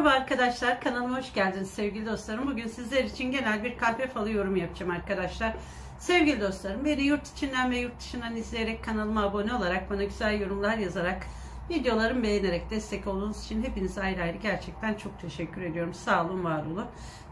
Merhaba arkadaşlar kanalıma hoş geldiniz sevgili dostlarım. Bugün sizler için genel bir kahve falı yorum yapacağım arkadaşlar. Sevgili dostlarım beni yurt içinden ve yurt dışından izleyerek kanalıma abone olarak bana güzel yorumlar yazarak videolarımı beğenerek destek olduğunuz için hepinize ayrı ayrı gerçekten çok teşekkür ediyorum. Sağ olun var olun.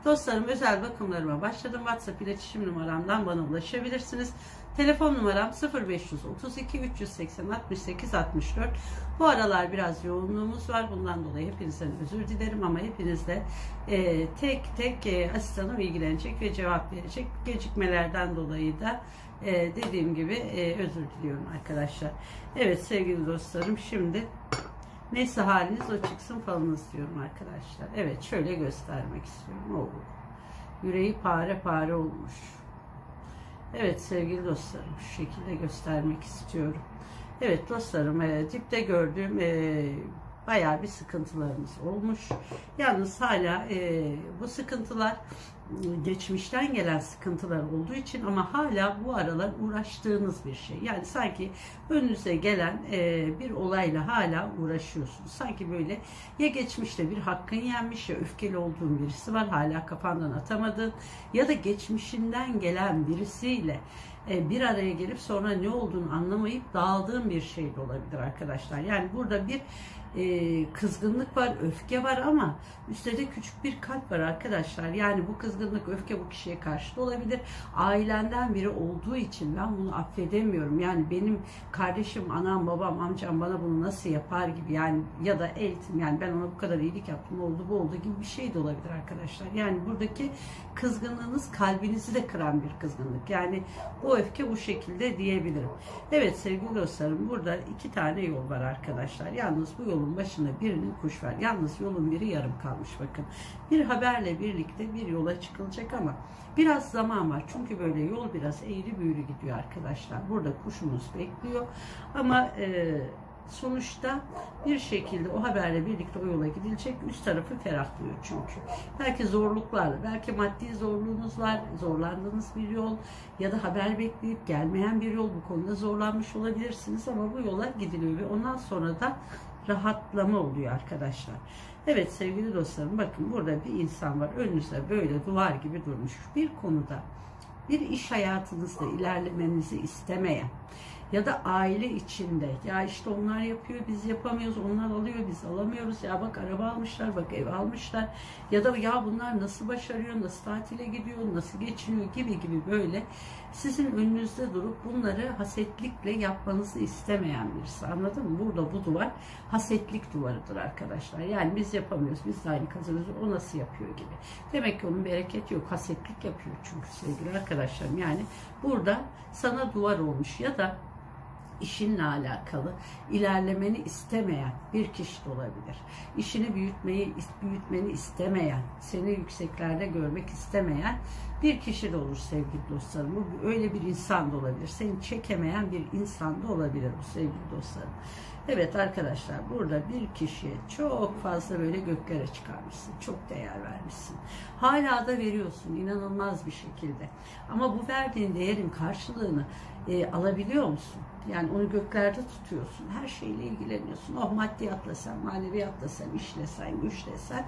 Dostlarım özel bakımlarıma başladım. WhatsApp iletişim numaramdan bana ulaşabilirsiniz. Telefon numaram 0532 380 68 64. Bu aralar biraz yoğunluğumuz var. Bundan dolayı hepinizden özür dilerim ama hepinizle e, tek tek e, asistanım ilgilenecek ve cevap verecek. Gecikmelerden dolayı da e, dediğim gibi e, özür diliyorum arkadaşlar. Evet sevgili dostlarım şimdi neyse haliniz o çıksın falınız diyorum arkadaşlar. Evet şöyle göstermek istiyorum. Oo. Yüreği pare pare olmuş. Evet sevgili dostlarım şu şekilde göstermek istiyorum. Evet dostlarım e, dipte gördüğüm e, bayağı bir sıkıntılarımız olmuş. Yalnız hala e, bu sıkıntılar geçmişten gelen sıkıntılar olduğu için ama hala bu aralar uğraştığınız bir şey. Yani sanki önünüze gelen e, bir olayla hala uğraşıyorsunuz. Sanki böyle ya geçmişte bir hakkın yenmiş ya öfkeli olduğun birisi var hala kafandan atamadığın ya da geçmişinden gelen birisiyle e, bir araya gelip sonra ne olduğunu anlamayıp dağıldığın bir şey de olabilir arkadaşlar. Yani burada bir e, kızgınlık var, öfke var ama üstte de küçük bir kalp var arkadaşlar. Yani bu kızgınlık, öfke bu kişiye karşı da olabilir. Ailenden biri olduğu için ben bunu affedemiyorum. Yani benim kardeşim, anam, babam, amcam bana bunu nasıl yapar gibi yani ya da eltim yani ben ona bu kadar iyilik yaptım oldu bu oldu gibi bir şey de olabilir arkadaşlar. Yani buradaki kızgınlığınız kalbinizi de kıran bir kızgınlık. Yani bu öfke bu şekilde diyebilirim. Evet sevgili dostlarım burada iki tane yol var arkadaşlar. Yalnız bu yolun başında birinin kuş var. Yalnız yolun biri yarım kalmış bakın. Bir haberle birlikte bir yola çıkılacak ama biraz zaman var. Çünkü böyle yol biraz eğri büğrü gidiyor arkadaşlar. Burada kuşumuz bekliyor. Ama e, sonuçta bir şekilde o haberle birlikte o yola gidilecek. Üst tarafı ferahlıyor çünkü. Belki zorluklarla, belki maddi zorluğunuz var, zorlandığınız bir yol ya da haber bekleyip gelmeyen bir yol bu konuda zorlanmış olabilirsiniz ama bu yola gidiliyor ve ondan sonra da rahatlama oluyor arkadaşlar. Evet sevgili dostlarım bakın burada bir insan var önünüzde böyle duvar gibi durmuş bir konuda bir iş hayatınızda ilerlemenizi istemeyen ya da aile içinde ya işte onlar yapıyor biz yapamıyoruz onlar alıyor biz alamıyoruz ya bak araba almışlar bak ev almışlar ya da ya bunlar nasıl başarıyor nasıl tatile gidiyor nasıl geçiniyor gibi gibi böyle sizin önünüzde durup bunları hasetlikle yapmanızı istemeyen birisi anladın mı? Burada bu duvar hasetlik duvarıdır arkadaşlar. Yani biz yapamıyoruz biz de aynı kazanıyoruz o nasıl yapıyor gibi. Demek ki onun bereketi yok hasetlik yapıyor çünkü sevgili arkadaşlarım yani burada sana duvar olmuş ya da işinle alakalı ilerlemeni istemeyen bir kişi de olabilir. İşini büyütmeyi büyütmeni istemeyen, seni yükseklerde görmek istemeyen bir kişi de olur sevgili dostlarım. Bu öyle bir insan da olabilir. Seni çekemeyen bir insan da olabilir bu sevgili dostlarım. Evet arkadaşlar burada bir kişiye çok fazla böyle göklere çıkarmışsın. Çok değer vermişsin. Hala da veriyorsun inanılmaz bir şekilde. Ama bu verdiğin değerin karşılığını e, alabiliyor musun? Yani onu göklerde tutuyorsun. Her şeyle ilgileniyorsun. Oh maddiyatla sen, maneviyatla sen, işle sen, güçle sen.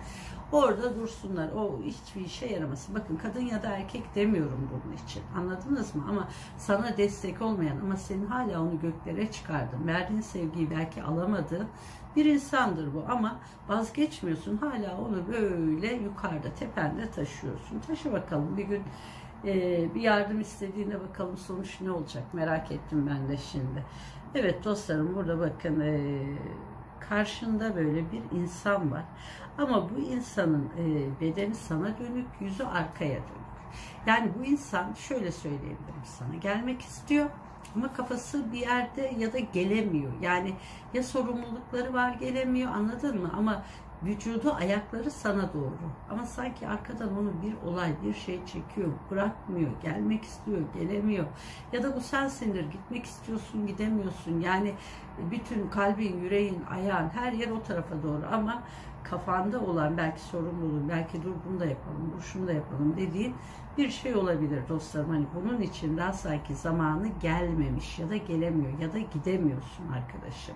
Orada dursunlar. O hiçbir işe yaramasın. Bakın kadın ya da erkek demiyorum bunun için. Anladınız mı? Ama sana destek olmayan ama senin hala onu göklere çıkardın. Verdiğin sevgiyi belki alamadığın bir insandır bu ama vazgeçmiyorsun. Hala onu böyle yukarıda tepende taşıyorsun. Taşı bakalım bir gün ee, bir yardım istediğine bakalım sonuç ne olacak merak ettim ben de şimdi. Evet dostlarım burada bakın e, karşında böyle bir insan var. Ama bu insanın e, bedeni sana dönük, yüzü arkaya dönük. Yani bu insan şöyle söyleyebilirim sana gelmek istiyor ama kafası bir yerde ya da gelemiyor. Yani ya sorumlulukları var gelemiyor anladın mı? Ama vücudu ayakları sana doğru. Ama sanki arkadan onu bir olay, bir şey çekiyor, bırakmıyor, gelmek istiyor, gelemiyor. Ya da bu sensindir, gitmek istiyorsun, gidemiyorsun. Yani bütün kalbin, yüreğin, ayağın her yer o tarafa doğru ama kafanda olan belki sorumluluğun, belki dur bunu da yapalım, dur şunu da yapalım dediğin bir şey olabilir dostlarım. Hani bunun için daha sanki zamanı gelmemiş ya da gelemiyor ya da gidemiyorsun arkadaşım.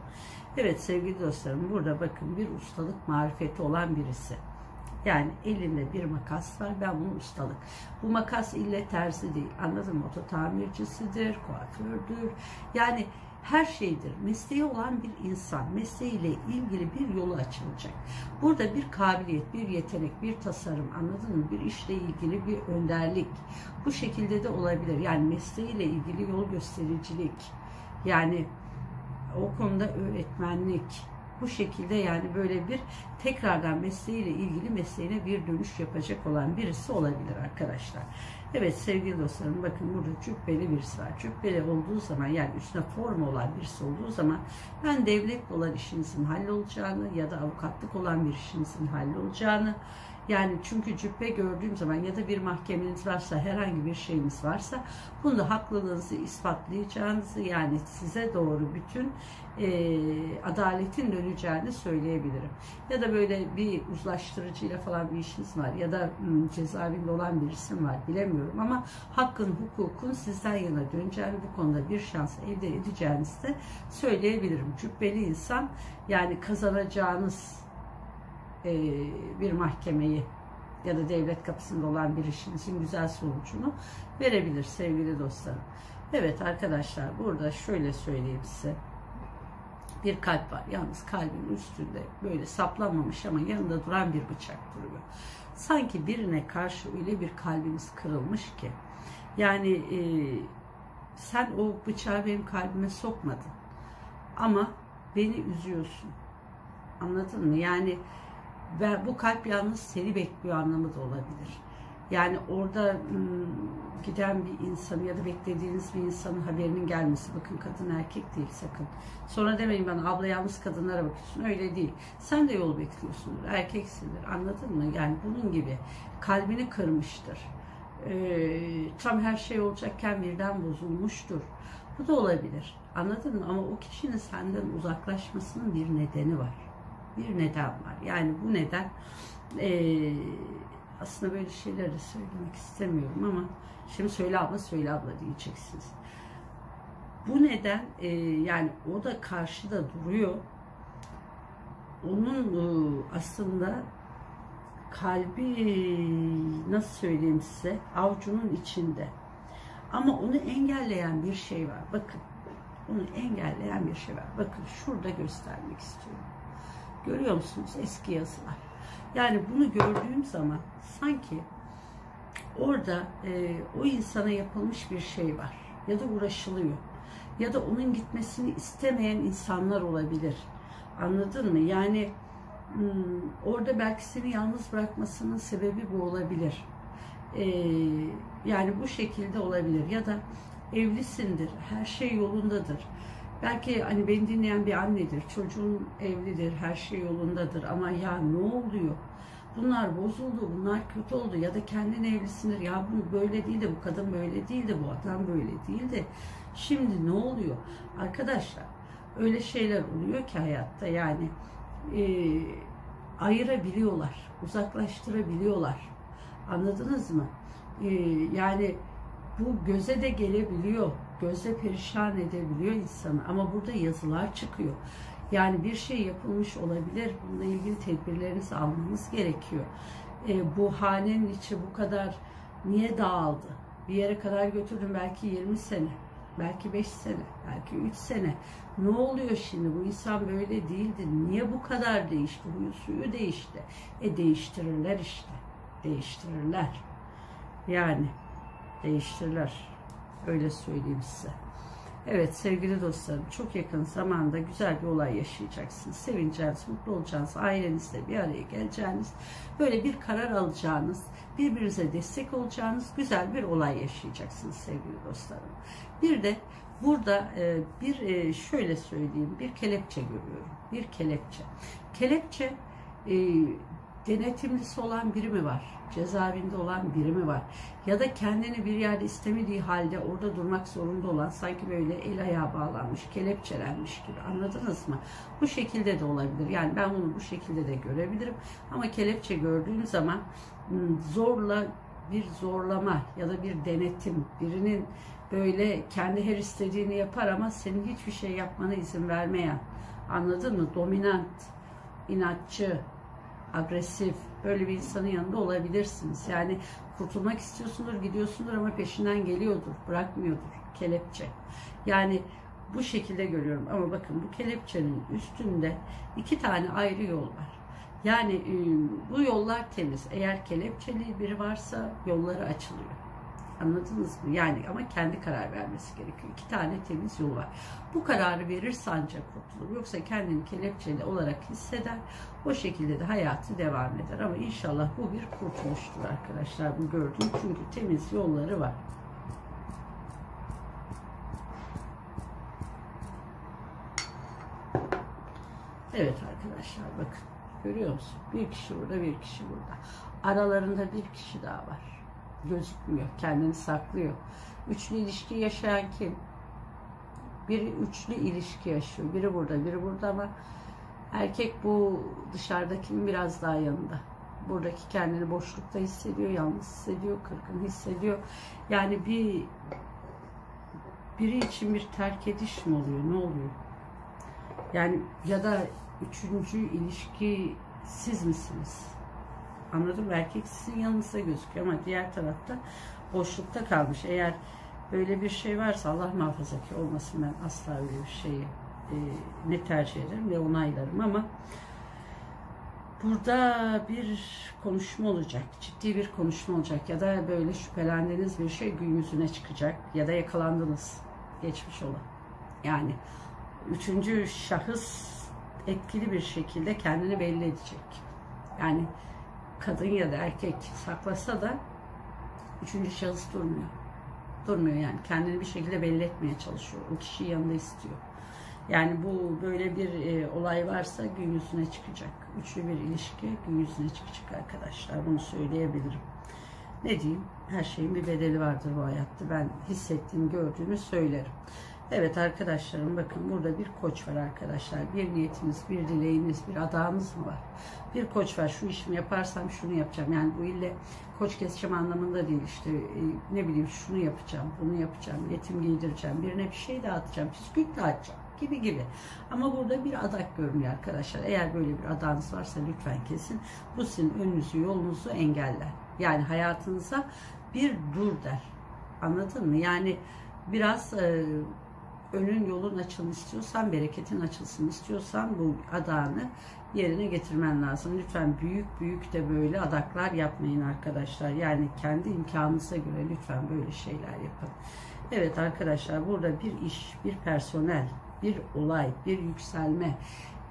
Evet sevgili dostlarım burada bakın bir ustalık marifeti olan birisi. Yani elinde bir makas var. Ben bunu ustalık. Bu makas ille terzi değil. Anladın mı? Oto tamircisidir, kuafördür. Yani her şeydir. Mesleği olan bir insan, mesleğiyle ilgili bir yolu açılacak. Burada bir kabiliyet, bir yetenek, bir tasarım, anladın mı? Bir işle ilgili bir önderlik. Bu şekilde de olabilir. Yani mesleğiyle ilgili yol göstericilik. Yani o konuda öğretmenlik. Bu şekilde yani böyle bir tekrardan mesleğiyle ilgili mesleğine bir dönüş yapacak olan birisi olabilir arkadaşlar. Evet sevgili dostlarım bakın burada cübbeli birisi var. Cübbeli olduğu zaman yani üstüne forma olan birisi olduğu zaman ben devletle olan işinizin hallolacağını ya da avukatlık olan bir işinizin hallolacağını yani çünkü cübbe gördüğüm zaman ya da bir mahkemeniz varsa herhangi bir şeyiniz varsa bunda haklılığınızı ispatlayacağınızı yani size doğru bütün e, adaletin döneceğini söyleyebilirim. Ya da böyle bir uzlaştırıcıyla falan bir işiniz var ya da hmm, cezaevinde olan bir isim var bilemiyorum ama hakkın hukukun sizden yana döneceğini bu konuda bir şans elde edeceğinizi de söyleyebilirim. Cübbeli insan yani kazanacağınız bir mahkemeyi ya da devlet kapısında olan bir işinizin güzel sonucunu verebilir sevgili dostlarım. Evet arkadaşlar burada şöyle söyleyeyim size. Bir kalp var. Yalnız kalbin üstünde böyle saplanmamış ama yanında duran bir bıçak duruyor. Sanki birine karşı öyle bir kalbiniz kırılmış ki. Yani e, sen o bıçağı benim kalbime sokmadın. Ama beni üzüyorsun. Anladın mı? Yani ve bu kalp yalnız seni bekliyor anlamı da olabilir. Yani orada giden bir insan ya da beklediğiniz bir insanın haberinin gelmesi. Bakın kadın erkek değil sakın. Sonra demeyin bana abla yalnız kadınlara bakıyorsun. Öyle değil. Sen de yol bekliyorsundur. Erkeksindir. Anladın mı? Yani bunun gibi kalbini kırmıştır. Ee, tam her şey olacakken birden bozulmuştur. Bu da olabilir. Anladın mı? Ama o kişinin senden uzaklaşmasının bir nedeni var bir neden var. Yani bu neden e, aslında böyle şeyler de söylemek istemiyorum ama şimdi söyle abla söyle abla diyeceksiniz. Bu neden e, yani o da karşıda duruyor. Onun e, aslında kalbi nasıl söyleyeyim size avucunun içinde. Ama onu engelleyen bir şey var. Bakın onu engelleyen bir şey var. Bakın şurada göstermek istiyorum. Görüyor musunuz eski yazılar? Yani bunu gördüğüm zaman sanki orada e, o insana yapılmış bir şey var ya da uğraşılıyor ya da onun gitmesini istemeyen insanlar olabilir. Anladın mı? Yani hmm, orada belki seni yalnız bırakmasının sebebi bu olabilir. Ee, yani bu şekilde olabilir ya da evlisindir, her şey yolundadır Belki hani beni dinleyen bir annedir, çocuğun evlidir, her şey yolundadır ama ya ne oluyor? Bunlar bozuldu, bunlar kötü oldu ya da kendin evlisindir. Ya bu böyle değil de bu kadın böyle değil de bu adam böyle değil de şimdi ne oluyor? Arkadaşlar öyle şeyler oluyor ki hayatta yani e, ayırabiliyorlar, uzaklaştırabiliyorlar. Anladınız mı? E, yani bu göze de gelebiliyor gözle perişan edebiliyor insanı. Ama burada yazılar çıkıyor. Yani bir şey yapılmış olabilir. Bununla ilgili tedbirlerinizi almanız gerekiyor. E, bu hanenin içi bu kadar niye dağıldı? Bir yere kadar götürdüm belki 20 sene, belki 5 sene, belki 3 sene. Ne oluyor şimdi? Bu insan böyle değildi. Niye bu kadar değişti? Huyu suyu değişti. E değiştirirler işte. Değiştirirler. Yani değiştirirler. Öyle söyleyeyim size. Evet sevgili dostlarım çok yakın zamanda güzel bir olay yaşayacaksınız. Sevineceğiniz, mutlu olacağınız, ailenizle bir araya geleceğiniz, böyle bir karar alacağınız, birbirinize destek olacağınız güzel bir olay yaşayacaksınız sevgili dostlarım. Bir de burada e, bir e, şöyle söyleyeyim bir kelepçe görüyorum. Bir kelepçe. Kelepçe e, denetimlisi olan biri mi var? cezaevinde olan biri mi var? Ya da kendini bir yerde istemediği halde orada durmak zorunda olan sanki böyle el ayağı bağlanmış, kelepçelenmiş gibi anladınız mı? Bu şekilde de olabilir. Yani ben bunu bu şekilde de görebilirim. Ama kelepçe gördüğüm zaman hmm, zorla bir zorlama ya da bir denetim, birinin böyle kendi her istediğini yapar ama senin hiçbir şey yapmana izin vermeyen, anladın mı? Dominant, inatçı, agresif, böyle bir insanın yanında olabilirsiniz. Yani kurtulmak istiyorsundur, gidiyorsundur ama peşinden geliyordur, bırakmıyordur. Kelepçe. Yani bu şekilde görüyorum ama bakın bu kelepçenin üstünde iki tane ayrı yol var. Yani e, bu yollar temiz. Eğer kelepçeli biri varsa yolları açılıyor. Anladınız mı? Yani ama kendi karar vermesi gerekiyor. İki tane temiz yol var. Bu kararı verirse ancak kurtulur. Yoksa kendini kelepçeli olarak hisseder. O şekilde de hayatı devam eder. Ama inşallah bu bir kurtuluştur arkadaşlar. Bu gördüğüm çünkü temiz yolları var. Evet arkadaşlar bakın. Görüyor musun? Bir kişi burada, bir kişi burada. Aralarında bir kişi daha var. Gözükmüyor. Kendini saklıyor. Üçlü ilişki yaşayan kim? Biri üçlü ilişki yaşıyor. Biri burada, biri burada ama erkek bu dışarıdakinin biraz daha yanında. Buradaki kendini boşlukta hissediyor, yalnız hissediyor, kırgın hissediyor. Yani bir biri için bir terk ediş mi oluyor? Ne oluyor? Yani ya da üçüncü ilişki siz misiniz? Anladım. Erkek sizin yanınızda gözüküyor ama diğer tarafta boşlukta kalmış. Eğer böyle bir şey varsa Allah muhafaza ki olmasın ben asla öyle bir şeyi e, ne tercih ederim ve onaylarım ama burada bir konuşma olacak. Ciddi bir konuşma olacak ya da böyle şüphelendiğiniz bir şey gün yüzüne çıkacak ya da yakalandınız. Geçmiş olan. Yani üçüncü şahıs etkili bir şekilde kendini belli edecek. Yani kadın ya da erkek saklasa da üçüncü şahıs durmuyor. Durmuyor yani. Kendini bir şekilde belli etmeye çalışıyor. O kişiyi yanında istiyor. Yani bu böyle bir e, olay varsa gün yüzüne çıkacak. Üçlü bir ilişki gün yüzüne çıkacak arkadaşlar. Bunu söyleyebilirim. Ne diyeyim? Her şeyin bir bedeli vardır bu hayatta. Ben hissettiğimi, gördüğümü söylerim. Evet arkadaşlarım bakın burada bir koç var arkadaşlar. Bir niyetiniz, bir dileğiniz, bir adağınız mı var? Bir koç var. Şu işimi yaparsam şunu yapacağım. Yani bu ille koç keseceğim anlamında değil işte e, ne bileyim şunu yapacağım, bunu yapacağım, yetim giydireceğim, birine bir şey dağıtacağım, bisküvit dağıtacağım gibi gibi. Ama burada bir adak görünüyor arkadaşlar. Eğer böyle bir adağınız varsa lütfen kesin. Bu sizin önünüzü, yolunuzu engeller. Yani hayatınıza bir dur der. Anladın mı? Yani biraz e, önün yolun açılsın istiyorsan, bereketin açılsın istiyorsan bu adağını yerine getirmen lazım. Lütfen büyük büyük de böyle adaklar yapmayın arkadaşlar. Yani kendi imkanınıza göre lütfen böyle şeyler yapın. Evet arkadaşlar burada bir iş, bir personel, bir olay, bir yükselme,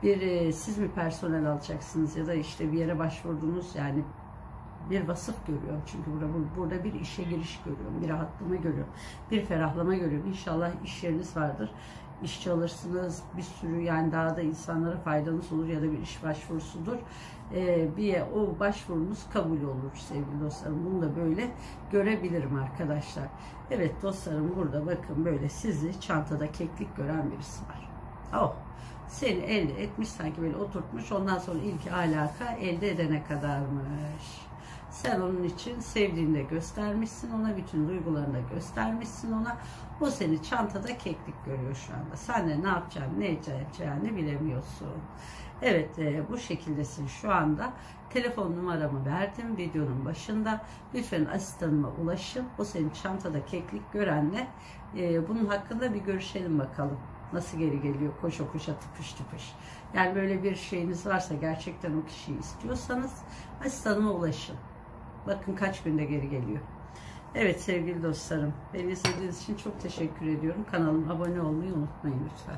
bir e, siz mi personel alacaksınız ya da işte bir yere başvurdunuz yani bir vasıf görüyorum. Çünkü burada, burada bir işe giriş görüyorum. Bir rahatlama görüyorum. Bir ferahlama görüyorum. İnşallah iş yeriniz vardır. İşçi alırsınız. Bir sürü yani daha da insanlara faydanız olur ya da bir iş başvurusudur. Ee, bir o başvurunuz kabul olur sevgili dostlarım. Bunu da böyle görebilirim arkadaşlar. Evet dostlarım burada bakın böyle sizi çantada keklik gören birisi var. Oh seni elde etmiş sanki böyle oturtmuş ondan sonra ilk alaka elde edene kadarmış. Sen onun için sevdiğini de göstermişsin ona, bütün duygularını da göstermişsin ona. O seni çantada keklik görüyor şu anda. Sen de ne yapacağını, ne edeceğini bilemiyorsun. Evet e, bu şekildesin şu anda. Telefon numaramı verdim videonun başında. Lütfen asistanıma ulaşın. O senin çantada keklik görenle e, bunun hakkında bir görüşelim bakalım. Nasıl geri geliyor koşa koşa tıpış tıpış. Yani böyle bir şeyiniz varsa gerçekten o kişiyi istiyorsanız asistanıma ulaşın. Bakın kaç günde geri geliyor. Evet sevgili dostlarım, beni izlediğiniz için çok teşekkür ediyorum. Kanalıma abone olmayı unutmayın lütfen.